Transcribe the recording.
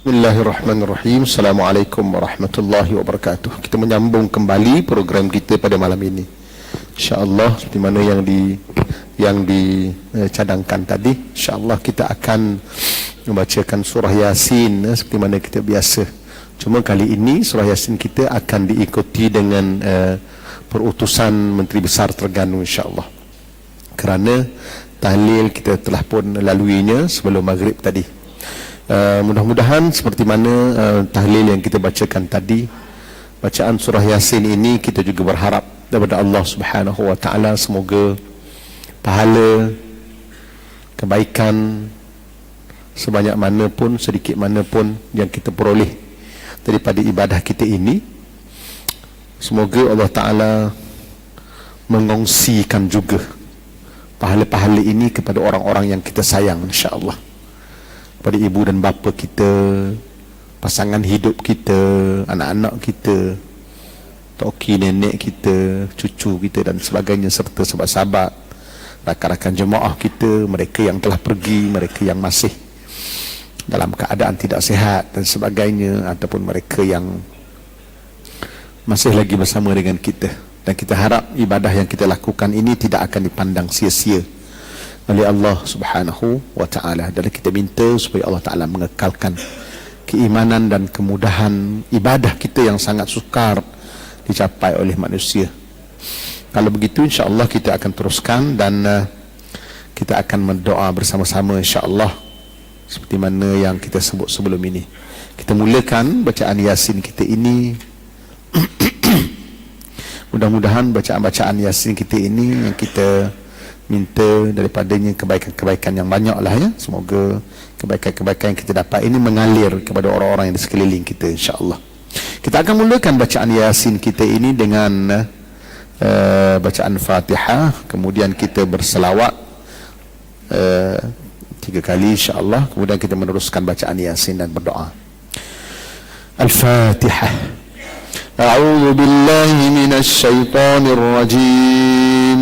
Bismillahirrahmanirrahim. Assalamualaikum warahmatullahi wabarakatuh. Kita menyambung kembali program kita pada malam ini. Insya-Allah seperti mana yang di yang dicadangkan tadi, insya-Allah kita akan membacakan surah Yasin eh, seperti mana kita biasa. Cuma kali ini surah Yasin kita akan diikuti dengan uh, perutusan Menteri Besar Terengganu insya-Allah. Kerana tahlil kita telah pun laluinya sebelum maghrib tadi. Uh, mudah-mudahan seperti mana uh, tahlil yang kita bacakan tadi bacaan surah yasin ini kita juga berharap daripada Allah Subhanahu wa taala. Semoga pahala kebaikan sebanyak mana pun sedikit mana pun yang kita peroleh daripada ibadah kita ini semoga Allah taala mengongsikan juga pahala-pahala ini kepada orang-orang yang kita sayang insya-Allah pada ibu dan bapa kita pasangan hidup kita anak-anak kita toki nenek kita cucu kita dan sebagainya serta sahabat-sahabat rakan-rakan jemaah kita mereka yang telah pergi mereka yang masih dalam keadaan tidak sehat dan sebagainya ataupun mereka yang masih lagi bersama dengan kita. Dan kita harap ibadah yang kita lakukan ini tidak akan dipandang sia-sia oleh Allah Subhanahu wa taala dan kita minta supaya Allah taala mengekalkan keimanan dan kemudahan ibadah kita yang sangat sukar dicapai oleh manusia. Kalau begitu insya-Allah kita akan teruskan dan uh, kita akan berdoa bersama-sama insya-Allah seperti mana yang kita sebut sebelum ini. Kita mulakan bacaan Yasin kita ini Mudah-mudahan bacaan-bacaan Yasin kita ini yang kita minta daripadanya kebaikan-kebaikan yang banyak lah ya semoga kebaikan-kebaikan yang kita dapat ini mengalir kepada orang-orang yang di sekeliling kita insyaAllah kita akan mulakan bacaan Yasin kita ini dengan uh, bacaan Fatihah kemudian kita berselawat uh, tiga kali insyaAllah kemudian kita meneruskan bacaan Yasin dan berdoa Al-Fatihah أعوذ بالله من الشيطان الرجيم